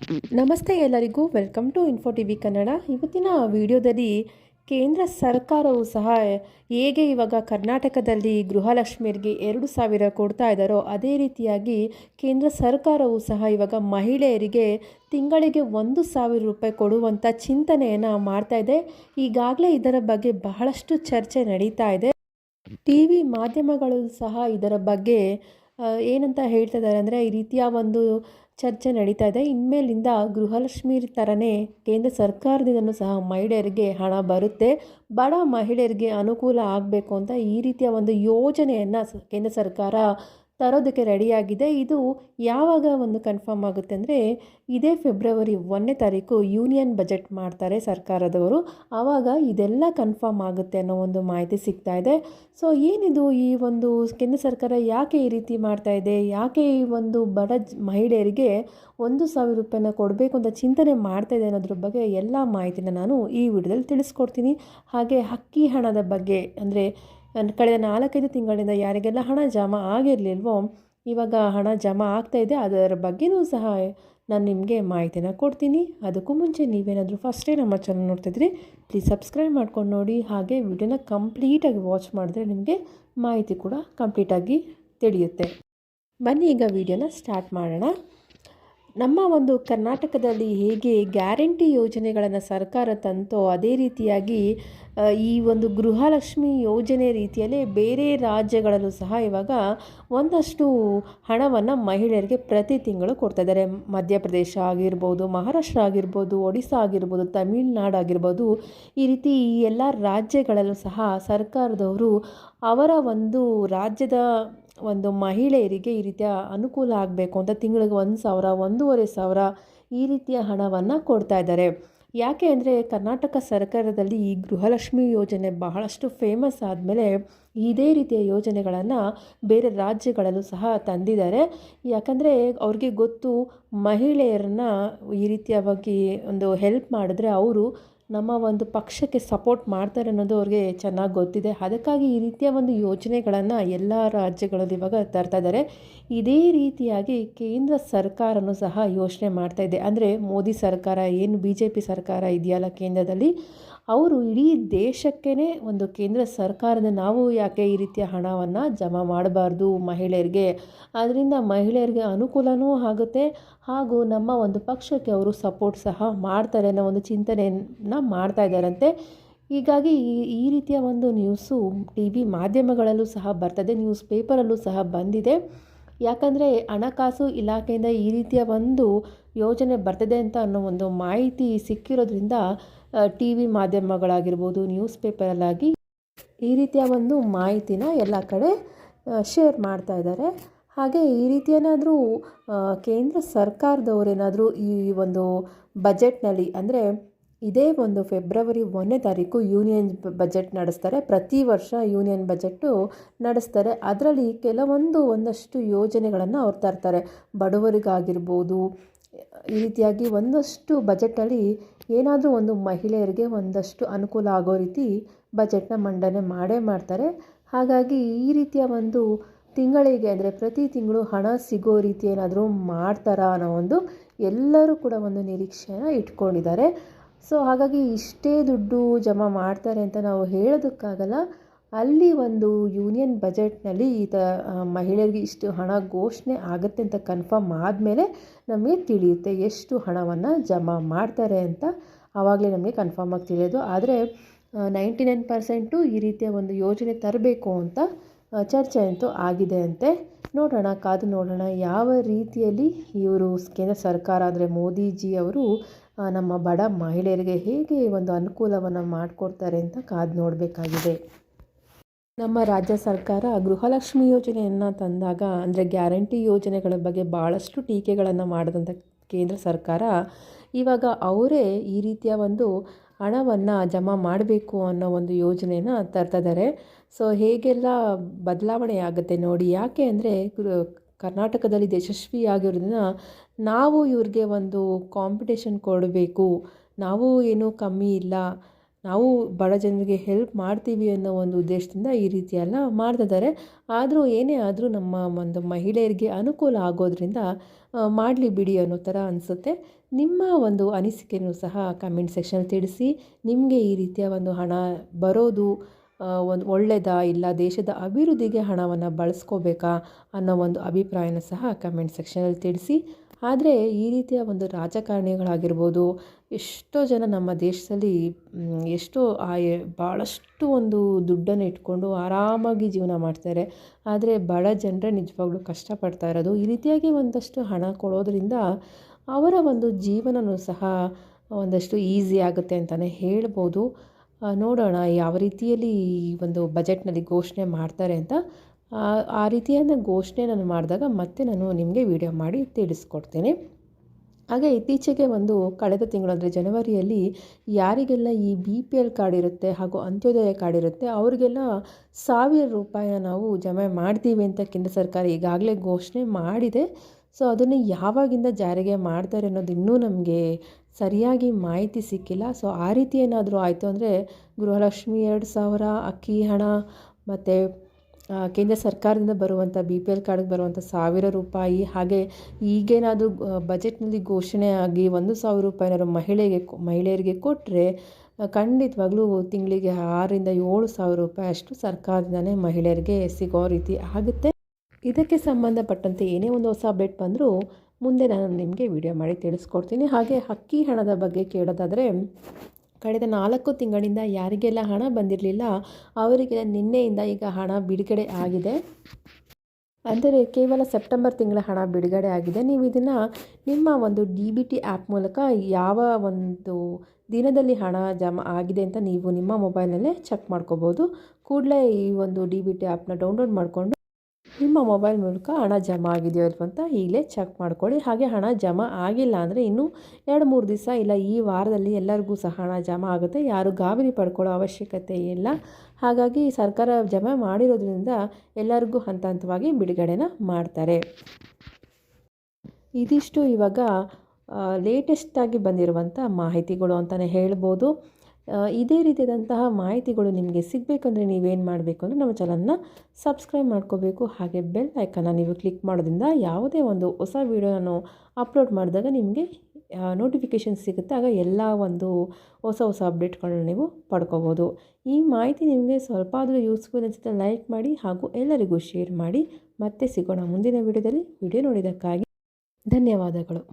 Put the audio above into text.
ನಮಸ್ತೆ ಎಲ್ಲರಿಗೂ, welcome to info T V Kannada ಇವತ್ತಿನ ವಿಡಿಯೋದಲ್ಲಿ ಕೇಂದ್ರ ಸರ್ಕಾರವು ಸಹ ಹೇಗೆ ಇವಾಗ ಕರ್ನಾಟಕದಲ್ಲಿ ಗೃಹಲಕ್ಷ್ಮಿಯರಿಗೆ ಎರಡು ಸಾವಿರ ಕೊಡ್ತಾ ಇದ್ದಾರೋ, ಅದೇ ರೀತಿಯಾಗಿ ಕೇಂದ್ರ ಸರ್ಕಾರವು ಸಹ ಇವಾಗ ಮಹಿಳೆಯರಿಗೆ ತಿಂಗಳಿಗೆ ಒಂದು ಸಾವಿರ ರೂಪಾಯಿ ಕೊಡುವಂಥ ಚಿಂತನೆಯನ್ನು ಮಾಡ್ತಾ ಇದೆ. ಈಗಾಗಲೇ ಇದರ ಬಗ್ಗೆ ಬಹಳಷ್ಟು ಚರ್ಚೆ ನಡೀತಾ ಇದೆ. ಟಿ ವಿ ಮಾಧ್ಯಮಗಳು ಸಹ ಇದರ ಬಗ್ಗೆ ಏನಂತ ಹೇಳ್ತಾ ಇದ್ದಾರೆ ಅಂದರೆ ಈ ರೀತಿಯ ಒಂದು ಚರ್ಚೆ ನಡೀತಾ ಇದೆ. ಇನ್ಮೇಲಿಂದ ಗೃಹಲಕ್ಷ್ಮಿ ಥರನೇ ಕೇಂದ್ರ ಸರ್ಕಾರದಿಂದಲೂ ಸಹ ಮಹಿಳೆಯರಿಗೆ ಹಣ ಬರುತ್ತೆ. ಬಡ ಮಹಿಳೆಯರಿಗೆ ಅನುಕೂಲ ಆಗಬೇಕು ಅಂತ ಈ ರೀತಿಯ ಒಂದು ಯೋಜನೆಯನ್ನು ಕೇಂದ್ರ ಸರ್ಕಾರ ತರೋದಕ್ಕೆ ರೆಡಿಯಾಗಿದೆ. ಇದು ಯಾವಾಗ ಒಂದು ಕನ್ಫರ್ಮ್ ಆಗುತ್ತೆ ಅಂದರೆ ಇದೇ ಫೆಬ್ರವರಿ ಒಂದನೇ ತಾರೀಕು ಯೂನಿಯನ್ ಬಜೆಟ್ ಮಾಡ್ತಾರೆ ಸರ್ಕಾರದವರು. ಆವಾಗ ಇದೆಲ್ಲ ಕನ್ಫರ್ಮ್ ಆಗುತ್ತೆ ಅನ್ನೋ ಒಂದು ಮಾಹಿತಿ ಸಿಗ್ತಾ ಇದೆ. ಸೊ ಏನಿದು ಈ ಒಂದು ಕೇಂದ್ರ ಸರ್ಕಾರ ಯಾಕೆ ಈ ರೀತಿ ಮಾಡ್ತಾ ಇದೆ? ಯಾಕೆ ಈ ಒಂದು ಬಡ ಮಹಿಳೆಯರಿಗೆ ಒಂದು ಸಾವಿರ ರೂಪಾಯಿನ ಕೊಡಬೇಕು ಅಂತ ಚಿಂತನೆ ಮಾಡ್ತಾ ಇದೆ ಅನ್ನೋದ್ರ ಬಗ್ಗೆ ಎಲ್ಲ ಮಾಹಿತಿನ ನಾನು ಈ ವಿಡಿಯೋದಲ್ಲಿ ತಿಳಿಸ್ಕೊಡ್ತೀನಿ. ಹಾಗೆ ಅಕ್ಕಿ ಹಣದ ಬಗ್ಗೆ ಅಂದರೆ ಕಳೆದ ನಾಲ್ಕೈದು ತಿಂಗಳಿಂದ ಯಾರಿಗೆಲ್ಲ ಹಣ ಜಮಾ ಆಗಿರಲಿಲ್ವೋ, ಇವಾಗ ಹಣ ಜಮಾ ಇದೆ, ಅದರ ಬಗ್ಗೆನೂ ಸಹ ನಾನು ನಿಮಗೆ ಮಾಹಿತಿನ ಕೊಡ್ತೀನಿ. ಅದಕ್ಕೂ ಮುಂಚೆ ನೀವೇನಾದರೂ ಫಸ್ಟೇ ನಮ್ಮ ಚಾನಲ್ ನೋಡ್ತಿದ್ರಿ ಪ್ಲೀಸ್ ಸಬ್ಸ್ಕ್ರೈಬ್ ಮಾಡ್ಕೊಂಡು ನೋಡಿ. ಹಾಗೆ ವಿಡಿಯೋನ ಕಂಪ್ಲೀಟಾಗಿ ವಾಚ್ ಮಾಡಿದ್ರೆ ನಿಮಗೆ ಮಾಹಿತಿ ಕೂಡ ಕಂಪ್ಲೀಟಾಗಿ ತಿಳಿಯುತ್ತೆ. ಬನ್ನಿ ಈಗ ವಿಡಿಯೋನ ಸ್ಟಾರ್ಟ್ ಮಾಡೋಣ. ನಮ್ಮ ಒಂದು ಕರ್ನಾಟಕದಲ್ಲಿ ಹೇಗೆ ಗ್ಯಾರಂಟಿ ಯೋಜನೆಗಳನ್ನು ಸರ್ಕಾರ ತಂತೋ ಅದೇ ರೀತಿಯಾಗಿ ಈ ಒಂದು ಗೃಹಲಕ್ಷ್ಮಿ ಯೋಜನೆ ರೀತಿಯಲ್ಲೇ ಬೇರೆ ರಾಜ್ಯಗಳಲ್ಲೂ ಸಹ ಇವಾಗ ಒಂದಷ್ಟು ಹಣವನ್ನು ಮಹಿಳೆಯರಿಗೆ ಪ್ರತಿ ತಿಂಗಳು ಕೊಡ್ತಾ ಇದ್ದಾರೆ. ಮಧ್ಯಪ್ರದೇಶ ಆಗಿರ್ಬೋದು, ಮಹಾರಾಷ್ಟ್ರ ಆಗಿರ್ಬೋದು, ಒಡಿಸ್ಸಾ ಆಗಿರ್ಬೋದು, ತಮಿಳ್ನಾಡು ಆಗಿರ್ಬೋದು, ಈ ರೀತಿ ಈ ಎಲ್ಲ ರಾಜ್ಯಗಳಲ್ಲೂ ಸಹ ಸರ್ಕಾರದವರು ಅವರ ಒಂದು ರಾಜ್ಯದ ಒಂದು ಮಹಿಳೆಯರಿಗೆ ಈ ರೀತಿಯ ಅನುಕೂಲ ಆಗಬೇಕು ಅಂತ ತಿಂಗಳಿಗೆ ಒಂದು ಸಾವಿರ, ಒಂದೂವರೆ ಸಾವಿರ ಈ ರೀತಿಯ ಹಣವನ್ನು ಕೊಡ್ತಾ ಇದ್ದಾರೆ. ಯಾಕೆ ಅಂದರೆ ಕರ್ನಾಟಕ ಸರ್ಕಾರದಲ್ಲಿ ಈ ಗೃಹಲಕ್ಷ್ಮಿ ಯೋಜನೆ ಬಹಳಷ್ಟು ಫೇಮಸ್ ಆದಮೇಲೆ ಇದೇ ರೀತಿಯ ಯೋಜನೆಗಳನ್ನು ಬೇರೆ ರಾಜ್ಯಗಳಲ್ಲೂ ಸಹ ತಂದಿದ್ದಾರೆ. ಯಾಕಂದರೆ ಅವ್ರಿಗೆ ಗೊತ್ತು ಮಹಿಳೆಯರನ್ನ ಈ ರೀತಿಯವಾಗಿ ಒಂದು ಹೆಲ್ಪ್ ಮಾಡಿದ್ರೆ ಅವರು ನಮ್ಮ ಒಂದು ಪಕ್ಷಕ್ಕೆ ಸಪೋರ್ಟ್ ಮಾಡ್ತಾರೆ ಅನ್ನೋದು ಅವ್ರಿಗೆ ಚೆನ್ನಾಗಿ ಗೊತ್ತಿದೆ. ಅದಕ್ಕಾಗಿ ಈ ರೀತಿಯ ಒಂದು ಯೋಜನೆಗಳನ್ನು ಎಲ್ಲ ರಾಜ್ಯಗಳಲ್ಲಿ ಇವಾಗ ತರ್ತಾ ಇದ್ದಾರೆ. ಇದೇ ರೀತಿಯಾಗಿ ಕೇಂದ್ರ ಸರ್ಕಾರನೂ ಸಹ ಯೋಚನೆ ಮಾಡ್ತಾ ಇದೆ. ಅಂದರೆ ಮೋದಿ ಸರ್ಕಾರ ಏನು ಬಿ ಜೆ ಪಿ ಸರ್ಕಾರ ಇದೆಯಲ್ಲ ಕೇಂದ್ರದಲ್ಲಿ ಅವರು ಇಡೀ ದೇಶಕ್ಕೇ ಒಂದು ಕೇಂದ್ರ ಸರ್ಕಾರದ ನಾವು ಯಾಕೆ ಈ ರೀತಿಯ ಹಣವನ್ನು ಜಮಾ ಮಾಡಬಾರ್ದು ಮಹಿಳೆಯರಿಗೆ? ಅದರಿಂದ ಮಹಿಳೆಯರಿಗೆ ಅನುಕೂಲವೂ ಆಗುತ್ತೆ. ಹಾಗೂ ನಮ್ಮ ಒಂದು ಪಕ್ಷಕ್ಕೆ ಅವರು ಸಪೋರ್ಟ್ ಸಹ ಮಾಡ್ತಾರೆ ಅನ್ನೋ ಒಂದು ಚಿಂತನೆಯನ್ನು ಮಾಡ್ತಾ ಇದ್ದಾರಂತೆ. ಹೀಗಾಗಿ ಈ ರೀತಿಯ ಒಂದು ನ್ಯೂಸು ಟಿ ವಿ ಮಾಧ್ಯಮಗಳಲ್ಲೂ ಸಹ ಬರ್ತದೆ ನ್ಯೂಸ್ ಪೇಪರಲ್ಲೂ ಸಹ ಬಂದಿದೆ. ಯಾಕಂದರೆ ಹಣಕಾಸು ಇಲಾಖೆಯಿಂದ ಈ ರೀತಿಯ ಒಂದು ಯೋಜನೆ ಬರ್ತಿದೆ ಅಂತ ಅನ್ನೋ ಒಂದು ಮಾಹಿತಿ ಸಿಕ್ಕಿರೋದ್ರಿಂದ ಟಿ ವಿ ಮಾಧ್ಯಮಗಳಾಗಿರ್ಬೋದು, ನ್ಯೂಸ್ ಪೇಪರಲ್ಲಾಗಿ ಈ ರೀತಿಯ ಒಂದು ಮಾಹಿತಿನ ಎಲ್ಲ ಕಡೆ ಶೇರ್ ಮಾಡ್ತಾ ಇದ್ದಾರೆ. ಹಾಗೆ ಈ ರೀತಿ ಏನಾದರೂ ಕೇಂದ್ರ ಸರ್ಕಾರದವರೇನಾದರೂ ಈ ಒಂದು ಬಜೆಟ್ನಲ್ಲಿ, ಅಂದರೆ ಇದೇ ಒಂದು ಫೆಬ್ರವರಿ ಒಂದನೇ ತಾರೀಕು ಯೂನಿಯನ್ ಬಜೆಟ್ ನಡೆಸ್ತಾರೆ. ಪ್ರತಿ ವರ್ಷ ಯೂನಿಯನ್ ಬಜೆಟ್ಟು ನಡೆಸ್ತಾರೆ. ಅದರಲ್ಲಿ ಕೆಲವೊಂದು ಒಂದಷ್ಟು ಯೋಜನೆಗಳನ್ನು ಅವ್ರು ತರ್ತಾರೆ. ಬಡವರಿಗಾಗಿರ್ಬೋದು, ಈ ರೀತಿಯಾಗಿ ಒಂದಷ್ಟು ಬಜೆಟಲ್ಲಿ ಏನಾದರೂ ಒಂದು ಮಹಿಳೆಯರಿಗೆ ಒಂದಷ್ಟು ಅನುಕೂಲ ಆಗೋ ರೀತಿ ಬಜೆಟ್ನ ಮಂಡನೆ ಮಾಡೇ ಮಾಡ್ತಾರೆ. ಹಾಗಾಗಿ ಈ ರೀತಿಯ ಒಂದು ತಿಂಗಳಿಗೆ ಅಂದರೆ ಪ್ರತಿ ತಿಂಗಳು ಹಣ ಸಿಗೋ ರೀತಿ ಏನಾದರೂ ಮಾಡ್ತಾರಾ ಅನ್ನೋ ಒಂದು ಎಲ್ಲರೂ ಕೂಡ ಒಂದು ನಿರೀಕ್ಷೆನ ಇಟ್ಕೊಂಡಿದ್ದಾರೆ. ಸೊ ಹಾಗಾಗಿ ಇಷ್ಟೇ ದುಡ್ಡು ಜಮಾ ಮಾಡ್ತಾರೆ ಅಂತ ನಾವು ಹೇಳೋದಕ್ಕಾಗಲ್ಲ. ಅಲ್ಲಿ ಒಂದು ಯೂನಿಯನ್ ಬಜೆಟ್ನಲ್ಲಿ ಈ ಥರ ಮಹಿಳೆಯರಿಗೆ ಇಷ್ಟು ಹಣ ಘೋಷಣೆ ಆಗುತ್ತೆ ಅಂತ ಕನ್ಫರ್ಮ್ ಆದಮೇಲೆ ನಮಗೆ ತಿಳಿಯುತ್ತೆ ಎಷ್ಟು ಹಣವನ್ನು ಜಮಾ ಮಾಡ್ತಾರೆ ಅಂತ. ಆವಾಗಲೇ ನಮಗೆ ಕನ್ಫರ್ಮ್ ಆಗಿ ತಿಳಿಯೋದು. ಆದರೆ ನೈಂಟಿ ನೈನ್ ಪರ್ಸೆಂಟು ಈ ರೀತಿಯ ಒಂದು ಯೋಜನೆ ತರಬೇಕು ಅಂತ ಚರ್ಚೆ ಅಂತೂ ಆಗಿದೆ ಅಂತೆ. ನೋಡೋಣ, ಕಾದು ನೋಡೋಣ ಯಾವ ರೀತಿಯಲ್ಲಿ ಇವರು ಕೇಂದ್ರ ಸರ್ಕಾರ, ಅಂದರೆ ಮೋದಿಜಿ ಅವರು ನಮ್ಮ ಬಡ ಮಹಿಳೆಯರಿಗೆ ಹೇಗೆ ಒಂದು ಅನುಕೂಲವನ್ನು ಮಾಡಿಕೊಡ್ತಾರೆ ಅಂತ ಕಾದು ನೋಡಬೇಕಾಗಿದೆ. ನಮ್ಮ ರಾಜ್ಯ ಸರ್ಕಾರ ಗೃಹಲಕ್ಷ್ಮಿ ಯೋಜನೆಯನ್ನು ತಂದಾಗ, ಅಂದರೆ ಗ್ಯಾರಂಟಿ ಯೋಜನೆಗಳ ಬಗ್ಗೆ ಭಾಳಷ್ಟು ಟೀಕೆಗಳನ್ನು ಮಾಡಿದಂಥ ಕೇಂದ್ರ ಸರ್ಕಾರ, ಇವಾಗ ಅವರೇ ಈ ರೀತಿಯ ಒಂದು ಹಣವನ್ನು ಜಮಾ ಮಾಡಬೇಕು ಅನ್ನೋ ಒಂದು ಯೋಜನೆನ ತರ್ತಿದ್ದಾರೆ ಸೊ ಹೇಗೆಲ್ಲ ಬದಲಾವಣೆ ಆಗುತ್ತೆ ನೋಡಿ, ಯಾಕೆ ಅಂದರೆ ಕರ್ನಾಟಕದಲ್ಲಿ ಯಶಸ್ವಿಯಾಗಿರೋದನ್ನ ನಾವು ಇವ್ರಿಗೆ ಒಂದು ಕಾಂಪಿಟೇಷನ್ ಕೊಡಬೇಕು. ನಾವು ಏನೂ ಕಮ್ಮಿ ಇಲ್ಲ. ನಾವು ಬಡ ಜನರಿಗೆ ಹೆಲ್ಪ್ ಮಾಡ್ತೀವಿ ಅನ್ನೋ ಒಂದು ಉದ್ದೇಶದಿಂದ ಈ ರೀತಿ ಎಲ್ಲ ಮಾಡ್ತಿದ್ದಾರೆ. ಆದರೂ ಏನೇ ಆದರೂ ನಮ್ಮ ಒಂದು ಮಹಿಳೆಯರಿಗೆ ಅನುಕೂಲ ಆಗೋದ್ರಿಂದ ಮಾಡಲಿ ಬಿಡಿ ಅನ್ನೋ ಥರ ಅನಿಸುತ್ತೆ. ನಿಮ್ಮ ಒಂದು ಅನಿಸಿಕೆಯೂ ಸಹ ಕಮೆಂಟ್ ಸೆಕ್ಷನ್ ತಿಳಿಸಿ. ನಿಮಗೆ ಈ ರೀತಿಯ ಒಂದು ಹಣ ಬರೋದು ಒಂದು ಒಳ್ಳೆಯದ ಇಲ್ಲ ದೇಶದ ಅಭಿವೃದ್ಧಿಗೆ ಹಣವನ್ನು ಬಳಸ್ಕೋಬೇಕಾ ಅನ್ನೋ ಒಂದು ಅಭಿಪ್ರಾಯನ ಸಹ ಕಮೆಂಟ್ ಸೆಕ್ಷನಲ್ಲಿ ತಿಳಿಸಿ. ಆದರೆ ಈ ರೀತಿಯ ಒಂದು ರಾಜಕಾರಣಿಗಳಾಗಿರ್ಬೋದು, ಎಷ್ಟೋ ಜನ ನಮ್ಮ ದೇಶದಲ್ಲಿ ಎಷ್ಟೋ ಆ ಭಾಳಷ್ಟು ಒಂದು ದುಡ್ಡನ್ನು ಇಟ್ಕೊಂಡು ಆರಾಮಾಗಿ ಜೀವನ ಮಾಡ್ತಾರೆ. ಆದರೆ ಬಡ ಜನರೇ ನಿಜವಾಗ್ಲೂ ಕಷ್ಟಪಡ್ತಾ ಇರೋದು. ಈ ರೀತಿಯಾಗಿ ಒಂದಷ್ಟು ಹಣ ಕೊಡೋದ್ರಿಂದ ಅವರ ಒಂದು ಜೀವನವೂ ಸಹ ಒಂದಷ್ಟು ಈಸಿ ಆಗುತ್ತೆ ಅಂತಲೇ ಹೇಳ್ಬೋದು. ನೋಡೋಣ ಯಾವ ರೀತಿಯಲ್ಲಿ ಈ ಒಂದು ಬಜೆಟ್ನಲ್ಲಿ ಘೋಷಣೆ ಮಾಡ್ತಾರೆ ಅಂತ ಆ ರೀತಿಯಾದ ಘೋಷಣೆ ನಾನು ಮಾಡಿದಾಗ ಮತ್ತೆ ನಾನು ನಿಮಗೆ ವಿಡಿಯೋ ಮಾಡಿ ತಿಳಿಸ್ಕೊಡ್ತೇನೆ. ಹಾಗೆ ಇತ್ತೀಚೆಗೆ ಒಂದು ಕಳೆದ ತಿಂಗಳು ಅಂದರೆ ಜನವರಿಯಲ್ಲಿ ಯಾರಿಗೆಲ್ಲ ಈ ಬಿ ಪಿ ಎಲ್ ಕಾರ್ಡ್ ಇರುತ್ತೆ ಹಾಗೂ ಅಂತ್ಯೋದಯ ಕಾರ್ಡ್ ಇರುತ್ತೆ ಅವರಿಗೆಲ್ಲ ಸಾವಿರ ರೂಪಾಯಿನ ನಾವು ಜಮೆ ಮಾಡ್ತೀವಿ ಅಂತ ಕೇಂದ್ರ ಸರ್ಕಾರ ಈಗಾಗಲೇ ಘೋಷಣೆ ಮಾಡಿದೆ. ಸೊ ಅದನ್ನು ಯಾವಾಗಿಂದ ಜಾರಿಗೆ ಮಾಡ್ತಾರೆ ಅನ್ನೋದು ಇನ್ನೂ ನಮಗೆ ಸರಿಯಾಗಿ ಮಾಹಿತಿ ಸಿಕ್ಕಿಲ್ಲ. ಸೊ ಆ ರೀತಿ ಏನಾದರೂ ಆಯಿತು ಅಂದರೆ ಗೃಹಲಕ್ಷ್ಮಿ ಎರಡು ಸಾವಿರ, ಅಕ್ಕಿ ಹಣ, ಮತ್ತು ಕೇಂದ್ರ ಸರ್ಕಾರದಿಂದ ಬರುವಂಥ ಬಿ ಪಿ ಎಲ್ ಕಾರ್ಡ್ಗೆ ಬರುವಂಥ ಸಾವಿರ ರೂಪಾಯಿ, ಹಾಗೆ ಈಗೇನಾದರೂ ಬಜೆಟ್ನಲ್ಲಿ ಘೋಷಣೆ ಆಗಿ ಒಂದು ಸಾವಿರ ರೂಪಾಯಿನಾದ್ರು ಮಹಿಳೆಗೆ ಮಹಿಳೆಯರಿಗೆ ಕೊಟ್ಟರೆ ಖಂಡಿತವಾಗ್ಲೂ ತಿಂಗಳಿಗೆ ಆರರಿಂದ ಏಳು ಸಾವಿರ ರೂಪಾಯಿ ಅಷ್ಟು ಸರ್ಕಾರದಿಂದನೇ ಮಹಿಳೆಯರಿಗೆ ಸಿಗೋ ರೀತಿ ಆಗುತ್ತೆ. ಇದಕ್ಕೆ ಸಂಬಂಧಪಟ್ಟಂತೆ ಏನೇ ಒಂದು ಹೊಸ ಅಪ್ಡೇಟ್ ಬಂದರೂ ಮುಂದೆ ನಾನು ನಿಮಗೆ ವಿಡಿಯೋ ಮಾಡಿ ತಿಳಿಸ್ಕೊಡ್ತೀನಿ. ಹಾಗೆ ಅಕ್ಕಿ ಹಣದ ಬಗ್ಗೆ ಕೇಳೋದಾದರೆ ಕಳೆದ ನಾಲ್ಕು ತಿಂಗಳಿಂದ ಯಾರಿಗೆಲ್ಲ ಹಣ ಬಂದಿರಲಿಲ್ಲ ಅವರಿಗೆಲ್ಲ ನಿನ್ನೆಯಿಂದ ಈಗ ಹಣ ಬಿಡುಗಡೆ ಆಗಿದೆ. ಅಂದರೆ ಕೇವಲ ಸೆಪ್ಟೆಂಬರ್ ತಿಂಗಳ ಹಣ ಬಿಡುಗಡೆ ಆಗಿದೆ. ನೀವು ಇದನ್ನು ನಿಮ್ಮ ಒಂದು ಡಿ ಬಿ ಟಿ ಆ್ಯಪ್ ಮೂಲಕ ಯಾವ ಒಂದು ದಿನದಲ್ಲಿ ಹಣ ಜಮಾ ಆಗಿದೆ ಅಂತ ನೀವು ನಿಮ್ಮ ಮೊಬೈಲ್ನಲ್ಲೇ ಚೆಕ್ ಮಾಡ್ಕೋಬೋದು. ಕೂಡಲೇ ಈ ಒಂದು ಡಿ ಬಿ ಟಿ ಆ್ಯಪ್ನ ಡೌನ್ಲೋಡ್ ಮಾಡಿಕೊಂಡು ನಿಮ್ಮ ಮೊಬೈಲ್ ಮೂಲಕ ಹಣ ಜಮಾ ಆಗಿದೆಯೋ ಇಲ್ವ ಅಂತ ಈಗಲೇ ಚೆಕ್ ಮಾಡ್ಕೊಳ್ಳಿ. ಹಾಗೆ ಹಣ ಜಮಾ ಆಗಿಲ್ಲ ಅಂದರೆ ಇನ್ನೂ ಎರಡು, ಮೂರು ದಿವಸ ಇಲ್ಲ, ಈ ವಾರದಲ್ಲಿ ಎಲ್ಲರಿಗೂ ಸಹ ಹಣ ಜಮಾ ಆಗುತ್ತೆ. ಯಾರು ಗಾಬರಿ ಪಡ್ಕೊಳ್ಳೋ ಅವಶ್ಯಕತೆ ಇಲ್ಲ. ಹಾಗಾಗಿ ಸರ್ಕಾರ ಜಮಾ ಮಾಡಿರೋದ್ರಿಂದ ಎಲ್ಲರಿಗೂ ಹಂತ ಹಂತವಾಗಿ ಬಿಡುಗಡೆನ ಮಾಡ್ತಾರೆ. ಇದಿಷ್ಟು ಇವಾಗ ಲೇಟೆಸ್ಟಾಗಿ ಬಂದಿರುವಂಥ ಮಾಹಿತಿಗಳು ಅಂತಲೇ ಹೇಳ್ಬೋದು. ಇದೇ ರೀತಿಯಾದಂತಹ ಮಾಹಿತಿಗಳು ನಿಮಗೆ ಸಿಗಬೇಕಂದ್ರೆ ನೀವೇನು ಮಾಡಬೇಕು ಅಂದರೆ ನಮ್ಮ ಚಾನಲ್ನ ಸಬ್ಸ್ಕ್ರೈಬ್ ಮಾಡ್ಕೋಬೇಕು. ಹಾಗೆ ಬೆಲ್ ಐಕನ್ನ ನೀವು ಕ್ಲಿಕ್ ಮಾಡೋದ್ರಿಂದ ಯಾವುದೇ ಒಂದು ಹೊಸ ವೀಡಿಯೋ ನಾನು ಅಪ್ಲೋಡ್ ಮಾಡಿದಾಗ ನಿಮಗೆ ನೋಟಿಫಿಕೇಷನ್ ಸಿಗುತ್ತೆ. ಆಗ ಎಲ್ಲ ಒಂದು ಹೊಸ ಹೊಸ ಅಪ್ಡೇಟ್ಗಳನ್ನ ನೀವು ಪಡ್ಕೋಬೋದು. ಈ ಮಾಹಿತಿ ನಿಮಗೆ ಸ್ವಲ್ಪ ಆದರೂ ಯೂಸ್ಫುಲ್ ಅನಿಸುತ್ತೆ ಲೈಕ್ ಮಾಡಿ ಹಾಗೂ ಎಲ್ಲರಿಗೂ ಶೇರ್ ಮಾಡಿ. ಮತ್ತೆ ಸಿಗೋಣ ಮುಂದಿನ ವಿಡಿಯೋದಲ್ಲಿ. ವಿಡಿಯೋ ನೋಡಿದ್ದಕ್ಕಾಗಿ ಧನ್ಯವಾದಗಳು.